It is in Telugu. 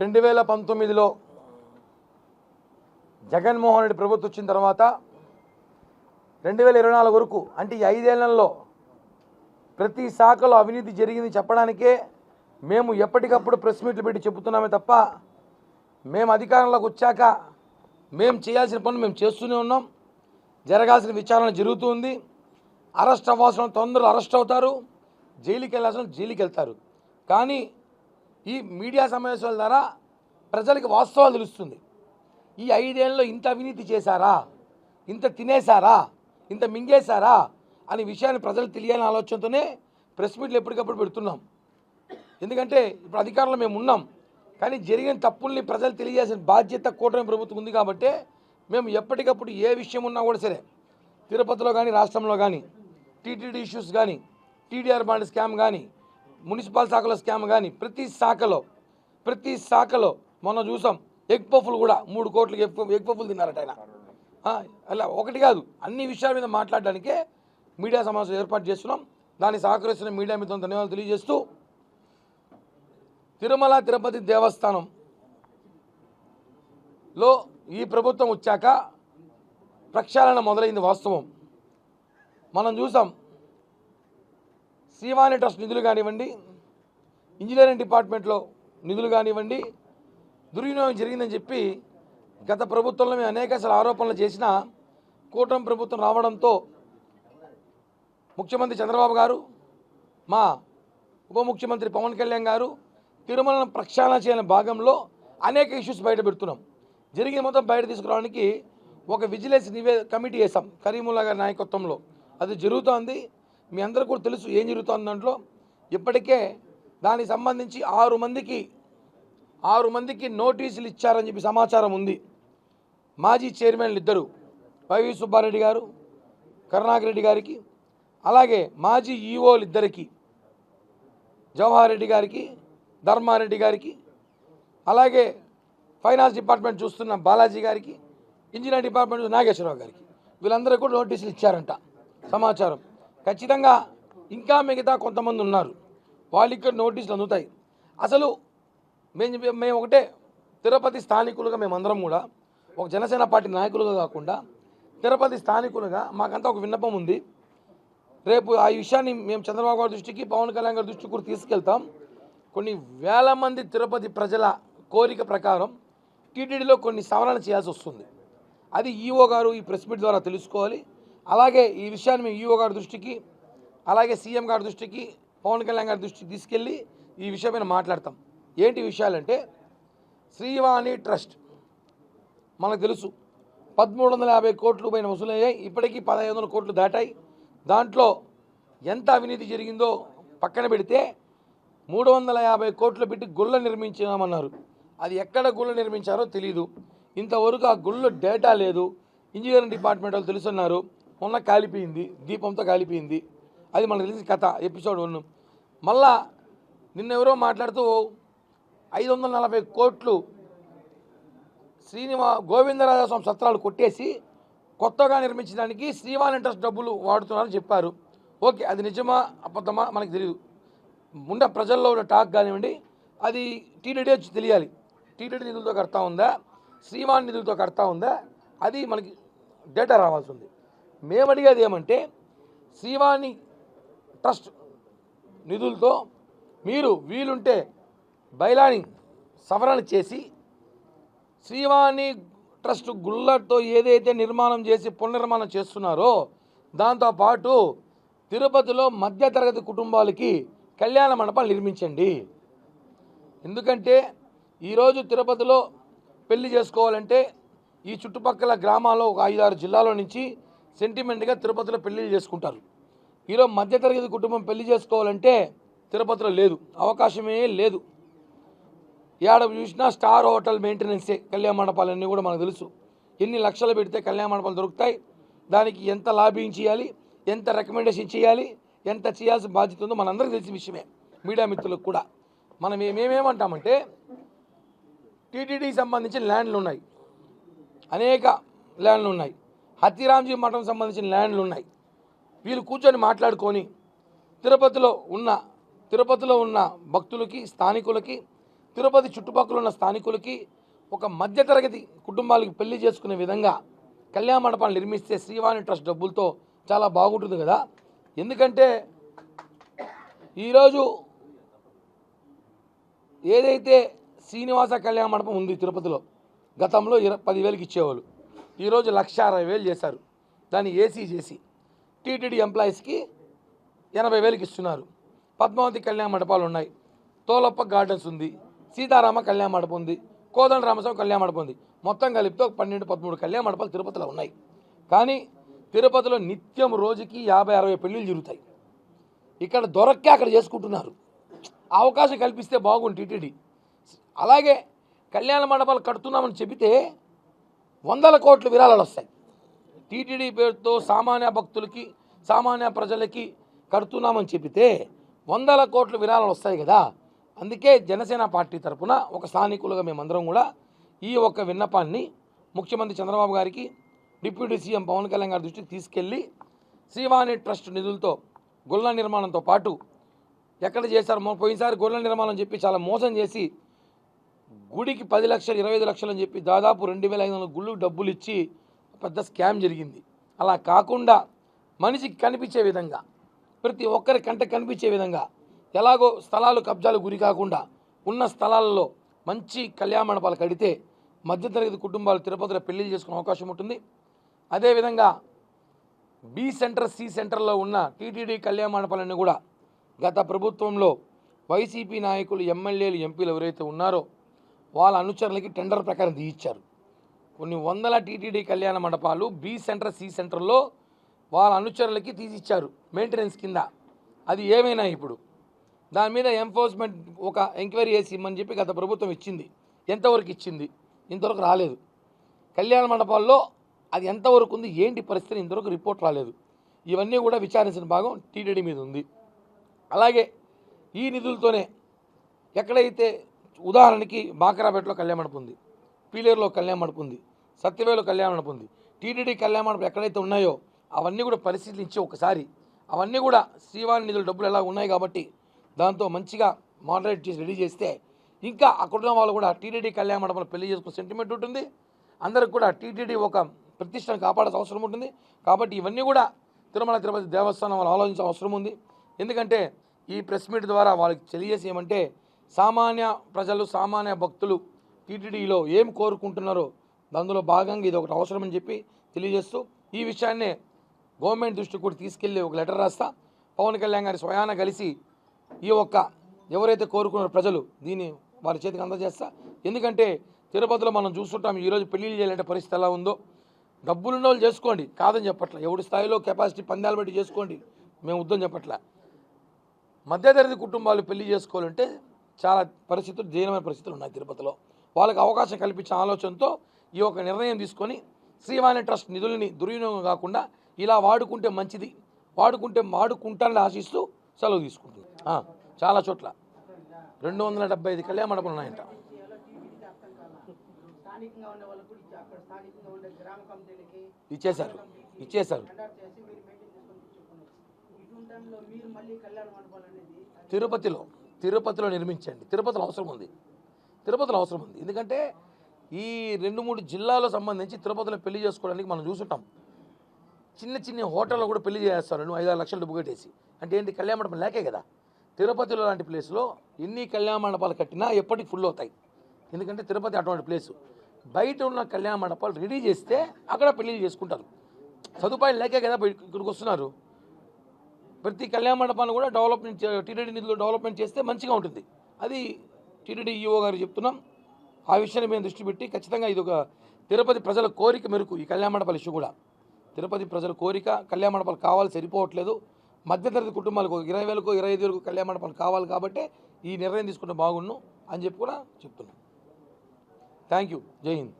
రెండు వేల పంతొమ్మిదిలో జగన్మోహన్ రెడ్డి ప్రభుత్వం వచ్చిన తర్వాత రెండు వేల ఇరవై నాలుగు వరకు అంటే ఈ ఐదేళ్ళలో ప్రతి శాఖలో అవినీతి జరిగింది చెప్పడానికే మేము ఎప్పటికప్పుడు ప్రెస్ మీట్లు పెట్టి చెబుతున్నామే తప్ప మేము అధికారంలోకి వచ్చాక మేము చేయాల్సిన పనులు మేము చేస్తూనే ఉన్నాం. జరగాల్సిన విచారణ జరుగుతుంది అరెస్ట్ అవ్వాల్సిన తొందరలో అరెస్ట్ అవుతారు. జైలుకి వెళ్ళాల్సిన జైలుకి వెళ్తారు కానీ ఈ మీడియా సమావేశాల ద్వారా ప్రజలకు వాస్తవాలు తెలుస్తుంది. ఈ ఐదేళ్ళలో ఇంత అవినీతి చేశారా? ఇంత తినేశారా? ఇంత మింగేశారా? అనే విషయాన్ని ప్రజలు తెలియాలని ఆలోచనతోనే ప్రెస్ మీట్లు ఎప్పటికప్పుడు పెడుతున్నాం. ఎందుకంటే ఇప్పుడు అధికారంలో మేము ఉన్నాం. కానీ జరిగిన తప్పుల్ని ప్రజలు తెలియజేసిన బాధ్యత కూటమి ప్రభుత్వం ఉంది కాబట్టి మేము ఎప్పటికప్పుడు ఏ విషయం ఉన్నా కూడా సరే తిరుపతిలో కానీ రాష్ట్రంలో కానీ టీటీడీ ఇష్యూస్ కానీ టీడీఆర్ బాండ్ స్కామ్ కానీ మున్సిపల్ శాఖలో స్కామ్ కానీ ప్రతి శాఖలో ప్రతి శాఖలో మొన్న చూసాం ఎగ్ పఫ్లు కూడా మూడు కోట్లకి ఎగ్ ఎగ్ పఫ్లు తిన్నారట ఆయన. అలా ఒకటి కాదు అన్ని విషయాల మీద మాట్లాడడానికే మీడియా సమావేశం ఏర్పాటు చేస్తున్నాం. దాన్ని సహకరిస్తున్న మీడియా మిత్రులను ధన్యవాదాలు తెలియజేస్తూ తిరుమల తిరుపతి దేవస్థానం లో ఈ ప్రభుత్వం వచ్చాక ప్రక్షాళన మొదలైంది వాస్తవం. మనం చూసాం శ్రీవాణి ట్రస్ట్ నిధులు కానివ్వండి ఇంజనీరింగ్ డిపార్ట్మెంట్లో నిధులు కానివ్వండి దుర్వినియోగం జరిగిందని చెప్పి గత ప్రభుత్వంలో మేము అనేక అసలు ఆరోపణలు చేసిన కూటమి ప్రభుత్వం రావడంతో ముఖ్యమంత్రి చంద్రబాబు గారు మా ఉప ముఖ్యమంత్రి పవన్ కళ్యాణ్ గారు తిరుమలను ప్రక్షాళన చేయని భాగంలో అనేక ఇష్యూస్ బయట పెడుతున్నాం. జరిగిన మొత్తం బయట తీసుకురావడానికి ఒక విజిలెన్స్ నివే కమిటీ వేసాం కరీముల్లా గారి నాయకత్వంలో. అది జరుగుతోంది. మీ అందరూ కూడా తెలుసు ఏం జరుగుతోంది దాంట్లో. ఇప్పటికే దానికి సంబంధించి ఆరు మందికి ఆరు మందికి నోటీసులు ఇచ్చారని చెప్పి సమాచారం ఉంది. మాజీ చైర్మన్లు ఇద్దరు వైవి సుబ్బారెడ్డి గారు కరుణాకరెడ్డి గారికి అలాగే మాజీ ఈఓలు ఇద్దరికి జవహర్ రెడ్డి గారికి ధర్మారెడ్డి గారికి అలాగే ఫైనాన్స్ డిపార్ట్మెంట్ చూస్తున్న బాలాజీ గారికి ఇంజనీర్ డిపార్ట్మెంట్ నాగేశ్వరరావు గారికి వీళ్ళందరూ కూడా నోటీసులు ఇచ్చారంట. సమాచారం. ఖచ్చితంగా ఇంకా మిగతా కొంతమంది ఉన్నారు. వాళ్ళకి నోటీసులు అందుతాయి. అసలు మేము మేము ఒకటే తిరుపతి స్థానికులుగా మేమందరం కూడా ఒక జనసేన పార్టీ నాయకులుగా కాకుండా తిరుపతి స్థానికులుగా మాకంతా ఒక విన్నపం ఉంది. రేపు ఆ విషయాన్ని మేము చంద్రబాబు గారి దృష్టికి పవన్ కళ్యాణ్ గారి దృష్టికి కూడా తీసుకెళ్తాం. కొన్ని వేల మంది తిరుపతి ప్రజల కోరిక ప్రకారం టీటీడీలో కొన్ని సవరణ చేయాల్సి వస్తుంది. అది ఈఓ గారు ఈ ప్రెస్ మీట్ ద్వారా తెలుసుకోవాలి. అలాగే ఈ విషయాన్ని మేము ఈఓ గారి దృష్టికి అలాగే సీఎం గారి దృష్టికి పవన్ కళ్యాణ్ గారి దృష్టికి తీసుకెళ్ళి ఈ విషయం మీద మాట్లాడతాం. ఏంటి విషయాలంటే శ్రీవాణి ట్రస్ట్ మనకు తెలుసు. పదమూడు వందల యాభై కోట్లు పైన వసూలయ్యాయి. ఇప్పటికీ పదహైదు వందల కోట్లు దాటాయి. దాంట్లో ఎంత అవినీతి జరిగిందో పక్కన పెడితే మూడు వందల యాభై కోట్లు పెట్టి గుళ్ళ నిర్మించామన్నారు అది ఎక్కడ గుళ్ళ నిర్మించారో తెలియదు ఇంతవరకు ఆ గుళ్ళ డేటా లేదు. ఇంజనీరింగ్ డిపార్ట్మెంట్ వాళ్ళు తెలుసున్నారు. మొన్న కాలిపోయింది దీపంతో కాలిపోయింది. అది మనకు తెలిసిన కథ ఎపిసోడ్ వన్. మళ్ళా నిన్న ఎవరో మాట్లాడుతూ ఐదు వందల నలభై కోట్లు శ్రీనివా గోవిందరాజస్వామి సత్రాలు కొట్టేసి కొత్తగా నిర్మించడానికి శ్రీవాన్ ఇంట్రెస్ట్ డబ్బులు వాడుతున్నారని చెప్పారు. ఓకే అది నిజమా అబద్ధమా మనకు తెలియదు ఉండే ప్రజల్లో ఉన్న టాక్ కానివ్వండి అది టీటీడీ వచ్చి తెలియాలి. టీటీడీ నిధులతో కడతా ఉందా? శ్రీవాన్ నిధులతో కడతా ఉందా? అది మనకి డేటా రావాల్సి ఉంది. మేము అడిగేది ఏమంటే శ్రీవాణి ట్రస్ట్ నిధులతో మీరు వీలుంటే బైలాని సవరణ చేసి శ్రీవాణి ట్రస్ట్ గుళ్ళతో ఏదైతే నిర్మాణం చేసి పునర్నిర్మాణం చేస్తున్నారో దాంతోపాటు తిరుపతిలో మధ్యతరగతి కుటుంబాలకి కళ్యాణ మండపాలు నిర్మించండి. ఎందుకంటే ఈరోజు తిరుపతిలో పెళ్ళి చేసుకోవాలంటే ఈ చుట్టుపక్కల గ్రామాల్లో ఒక ఐదారు జిల్లాలో నుంచి సెంటిమెంట్గా తిరుపతిలో పెళ్ళిళ్ళు చేసుకుంటారు. ఈరోజు మధ్యతరగతి కుటుంబం పెళ్ళి చేసుకోవాలంటే తిరుపతిలో లేదు. అవకాశమే లేదు. ఏడ చూసినా స్టార్ హోటల్ మెయింటెనెన్సే. కళ్యాణ మండపాలన్నీ కూడా మనకు తెలుసు. ఎన్ని లక్షలు పెడితే కళ్యాణ మండపాలు దొరుకుతాయి. దానికి ఎంత లాబింగ్ చేయాలి? ఎంత రికమెండేషన్ చేయాలి? ఎంత చేయాల్సిన బాధ్యత ఉందో మనందరికీ తెలిసిన విషయమే. మీడియా మిత్రులకు కూడా. మనం మేమేమంటామంటే టీటీడీకి సంబంధించిన ల్యాండ్లు ఉన్నాయి. అనేక ల్యాండ్లు ఉన్నాయి. హత్తిరాంజీ మఠం సంబంధించిన ల్యాండ్లు ఉన్నాయి. వీళ్ళు కూర్చొని మాట్లాడుకొని తిరుపతిలో ఉన్న తిరుపతిలో ఉన్న భక్తులకి స్థానికులకి తిరుపతి చుట్టుపక్కల ఉన్న స్థానికులకి ఒక మధ్యతరగతి కుటుంబాలకి పెళ్ళి చేసుకునే విధంగా కళ్యాణ మండపాలు నిర్మిస్తే శ్రీవాణి ట్రస్ట్ డబ్బులతో చాలా బాగుంటుంది కదా. ఎందుకంటే ఈరోజు ఏదైతే శ్రీనివాస కళ్యాణ మండపం ఉంది తిరుపతిలో గతంలో ఇర పదివేలకి ఇచ్చేవాళ్ళు. ఈరోజు లక్ష అరవై వేలు చేశారు. దాన్ని ఏసీ చేసి టీటీడీ ఎంప్లాయీస్కి ఎనభై వేలకి ఇస్తున్నారు. పద్మావతి కళ్యాణ మండపాలు ఉన్నాయి. తోలప్ప గార్డెన్స్ ఉంది. సీతారామ కళ్యాణ మండపం ఉంది. కోదండ రామస్వామి కళ్యాణ మండపం ఉంది. మొత్తం కలిపితే ఒక పన్నెండు పదమూడు కళ్యాణ మండపాలు తిరుపతిలో ఉన్నాయి. కానీ తిరుపతిలో నిత్యం రోజుకి యాభై అరవై పెళ్ళిళ్ళు జరుగుతాయి ఇక్కడ దొరక్కే అక్కడ చేసుకుంటున్నారు. అవకాశం కల్పిస్తే బాగుంది టీటీడీ. అలాగే కళ్యాణ మండపాలు కడుతున్నామని చెబితే వందల కోట్లు విరాళాలు వస్తాయి. టీటీడీ పేరుతో సామాన్య భక్తులకి సామాన్య ప్రజలకి కడుతున్నామని చెబితే వందల కోట్ల విరాళాలు వస్తాయి కదా. అందుకే జనసేన పార్టీ తరఫున ఒక స్థానికులుగా మేమందరం కూడా ఈ ఒక్క విన్నపాన్ని ముఖ్యమంత్రి చంద్రబాబు గారికి డిప్యూటీ సీఎం పవన్ కళ్యాణ్ గారి దృష్టికి తీసుకెళ్ళి శ్రీవాణి ట్రస్ట్ నిధులతో గుళ్ళ నిర్మాణంతో పాటు ఎక్కడ చేశారు? పోయినసారి గుళ్ళ నిర్మాణం చెప్పి చాలా మోసం చేసి గుడికి పది లక్షలు ఇరవై ఐదు లక్షలు అని చెప్పి దాదాపు రెండు వేల ఐదు వందల గుళ్ళు డబ్బులు ఇచ్చి పెద్ద స్కామ్ జరిగింది. అలా కాకుండా మనిషికి కనిపించే విధంగా ప్రతి ఒక్కరి కంట కనిపించే విధంగా ఎలాగో స్థలాలు కబ్జాలు గురి కాకుండా ఉన్న స్థలాల్లో మంచి కళ్యాణ మండపాలు కడితే మధ్యతరగతి కుటుంబాలు తిరుపతిలో పెళ్ళిళ్ళు చేసుకునే అవకాశం ఉంటుంది. అదేవిధంగా బి సెంటర్ సి సెంటర్లో ఉన్న టీటీడీ కళ్యాణ మండపాలన్నీ కూడా గత ప్రభుత్వంలో వైసీపీ నాయకులు ఎమ్మెల్యేలు ఎంపీలు ఎవరైతే ఉన్నారో వాళ్ళ అనుచరులకి టెండర్ ప్రకారం తీయిచ్చారు. కొన్ని వందల టీటీడీ కళ్యాణ మండపాలు బి సెంటర్ సి సెంటర్లో వాళ్ళ అనుచరులకి తీసిచ్చారు మెయింటెనెన్స్ కింద. అది ఏమైనా ఇప్పుడు? దాని మీద ఎంఫోర్స్మెంట్ ఒక ఎంక్వైరీ చేసి ఇమ్మని చెప్పి గత ప్రభుత్వం ఇచ్చింది. ఎంతవరకు ఇచ్చింది? ఇంతవరకు రాలేదు. కళ్యాణ మండపాల్లో అది ఎంతవరకు ఉంది? ఏంటి పరిస్థితి? ఇంతవరకు రిపోర్ట్ రాలేదు. ఇవన్నీ కూడా విచారించిన భాగం టీటీడీ మీద ఉంది. అలాగే ఈ నిధులతోనే ఎక్కడైతే ఉదాహరణకి బాకరాపేటలో కళ్యాణ మండపం ఉంది. పీలేరులో కళ్యాణ మండపం ఉంది. సత్యవేలో కళ్యాణ మండపం ఉంది. టీటీడీ కళ్యాణ మండపం ఎక్కడైతే ఉన్నాయో అవన్నీ కూడా పరిశీలించి ఒకసారి. అవన్నీ కూడా శ్రీవారి నిధుల డబ్బులు ఎలా ఉన్నాయి కాబట్టి దాంతో మంచిగా మోడరేట్ చేసి రెడీ చేస్తే ఇంకా అక్కడున్న వాళ్ళు కూడా టీటీడీ కళ్యాణ మండపంలో పెళ్ళి చేసుకునే సెంటిమెంట్ ఉంటుంది. అందరికి కూడా టీటీడీ ఒక ప్రతిష్టను కాపాడాల్సిన అవసరం ఉంటుంది. కాబట్టి ఇవన్నీ కూడా తిరుమల తిరుపతి దేవస్థానం వాళ్ళు ఆలోచించాల్సిన అవసరం ఉంది. ఎందుకంటే ఈ ప్రెస్ మీట్ ద్వారా వాళ్ళకి తెలియజేసి ఏమంటే సామాన్య ప్రజలు సామాన్య భక్తులు టీటీడీలో ఏం కోరుకుంటున్నారో అందులో భాగంగా ఇది ఒకటి అవసరమని చెప్పి తెలియజేస్తూ ఈ విషయాన్నే గవర్నమెంట్ దృష్టికి కూడా తీసుకెళ్ళి ఒక లెటర్ రాస్తా. పవన్ కళ్యాణ్ గారి స్వయాన కలిసి ఈ ఒక్క ఎవరైతే కోరుకున్నారో ప్రజలు దీన్ని వారి చేతికి అందజేస్తా. ఎందుకంటే తిరుపతిలో మనం చూస్తుంటాం ఈరోజు పెళ్ళిళ్ళు చేయాలంటే పరిస్థితి ఎలా ఉందో. డబ్బులున్న వాళ్ళు చేసుకోండి కాదని చెప్పట్లే. ఎవడి స్థాయిలో కెపాసిటీ పందాలు బట్టి చేసుకోండి మేము వద్దని చెప్పట్ల. మధ్యతరగతి కుటుంబాలు పెళ్ళి చేసుకోవాలంటే చాలా పరిస్థితులు జీవనమైన పరిస్థితులు ఉన్నాయి తిరుపతిలో. వాళ్ళకి అవకాశం కల్పించే ఆలోచనతో ఈ యొక్క నిర్ణయం తీసుకొని శ్రీవాణి ట్రస్ట్ నిధులని దుర్వినియోగం కాకుండా ఇలా వాడుకుంటే మంచిది వాడుకుంటే వాడుకుంటానని ఆశిస్తూ సెలవు తీసుకుంటుంది. చాలా చోట్ల. రెండు వందల డెబ్బై ఐదు కళ్యాణ మండపాలు ఉన్నాయంట. ఇచ్చేశారు ఇచ్చేశారు. తిరుపతిలో తిరుపతిలో నిర్మించండి. తిరుపతిలో అవసరం ఉంది. తిరుపతిలో అవసరం ఉంది. ఎందుకంటే ఈ రెండు మూడు జిల్లాలో సంబంధించి తిరుపతిలో పెళ్ళి చేసుకోవడానికి మనం చూసుంటాం. చిన్న చిన్న హోటల్లో కూడా పెళ్ళి చేస్తారు నువ్వు ఐదారు లక్షలు డబ్బు కట్టేసి. అంటే ఏంటి? కళ్యాణ మండపం లేకే కదా. తిరుపతిలో లాంటి ప్లేస్లో ఎన్ని కళ్యాణ మండపాలు కట్టినా ఎప్పటికి ఫుల్ అవుతాయి. ఎందుకంటే తిరుపతి అటువంటి ప్లేసు. బయట ఉన్న కళ్యాణ మండపాలు రెడీ చేస్తే అక్కడ పెళ్ళి చేసుకుంటారు. సదుపాయం లేకే కదా ఇక్కడికి వస్తున్నారు. ప్రతి కళ్యాణ మండపాన్ని కూడా డెవలప్మెంట్ టీటీడీ నిధులు డెవలప్మెంట్ చేస్తే మంచిగా ఉంటుంది. అది టీటీడీ ఈఓ గారు చెప్తున్నాం. ఆ విషయాన్ని మేము దృష్టి పెట్టి ఖచ్చితంగా ఇది ఒక తిరుపతి ప్రజల కోరిక మేరకు ఈ కళ్యాణ మండపాల ఇష్యూ కూడా. తిరుపతి ప్రజల కోరిక కళ్యాణ మండపాలు కావాలి సరిపోవట్లేదు. మధ్యతరగతి కుటుంబాలకు ఒక ఇరవై వేలకు ఇరవై ఐదు వేలకు కళ్యాణ మండపాలు కావాలి కాబట్టి ఈ నిర్ణయం తీసుకుంటే బాగుండు అని చెప్పి కూడా చెప్తున్నాం. థ్యాంక్ యూ జై హింద్.